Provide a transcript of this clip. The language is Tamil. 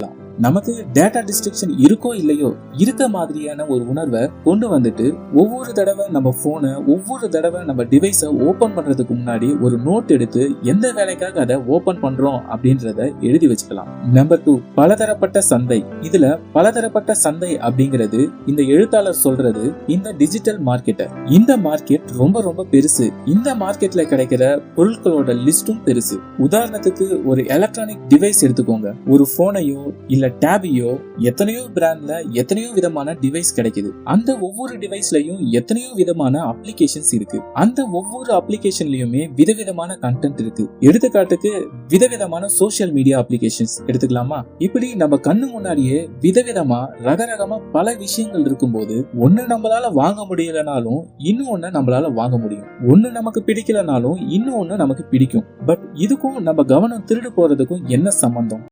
Voilà. நமக்கு டேட்டா டிஸ்ட்ரிக்ஷன் இருக்கோ இல்லையோ இருக்க மாதிரியான ஒரு உணர்வை கொண்டு வந்துட்டு ஒவ்வொரு தடவை நம்ம போனை ஒவ்வொரு தடவை நம்ம டிவைஸை ஓபன் பண்றதுக்கு முன்னாடி ஒரு நோட் எடுத்து எந்த வேலைக்காக அதை ஓபன் பண்றோம் அப்படின்றத எழுதி வச்சுக்கலாம். நம்பர் டூ பலதரப்பட்ட சந்தை. இதுல பலதரப்பட்ட சந்தை அப்படிங்கிறது இந்த எழுத்தாளர் சொல்றது இந்த டிஜிட்டல் மார்க்கெட்டை இந்த மார்க்கெட் ரொம்ப ரொம்ப பெருசு. இந்த மார்க்கெட்ல கிடைக்கிற பொருட்களோட லிஸ்டும் பெருசு. உதாரணத்துக்கு ஒரு எலக்ட்ரானிக் டிவைஸ் எடுத்துக்கோங்க. ஒரு போனையோ இல்ல டேபியோ எத்தனையோ பிராண்ட்ல எத்தனையோ விதமான டிவைஸ் கிடைக்குது. அந்த ஒவ்வொரு டிவைஸ்லயும் எத்தனையோ விதமான அப்ளிகேஷன்ஸ் இருக்கு. அந்த ஒவ்வொரு அப்ளிகேஷன்லயுமே விதவிதமான கண்டென்ட் இருக்கு. எடுத்துக்காட்டுக்கு விதவிதமான சோஷியல் மீடியா அப்ளிகேஷன்ஸ் எடுத்துக்கலாமா? இப்படி நம்ம கண்ணு முன்னாடியே விதவிதமா ரகரகமா பல விஷயங்கள் இருக்கும்போது ஒன்னு நம்மளால வாங்க முடியலனாலும் இன்னும் ஒண்ணு நம்மளால வாங்க முடியும். ஒன்னு நமக்கு பிடிக்கலனாலும் இன்னும் நமக்கு பிடிக்கும். பட் இதுக்கும் நம்ம கவனம் திருடு போறதுக்கும் என்ன சம்பந்தம்?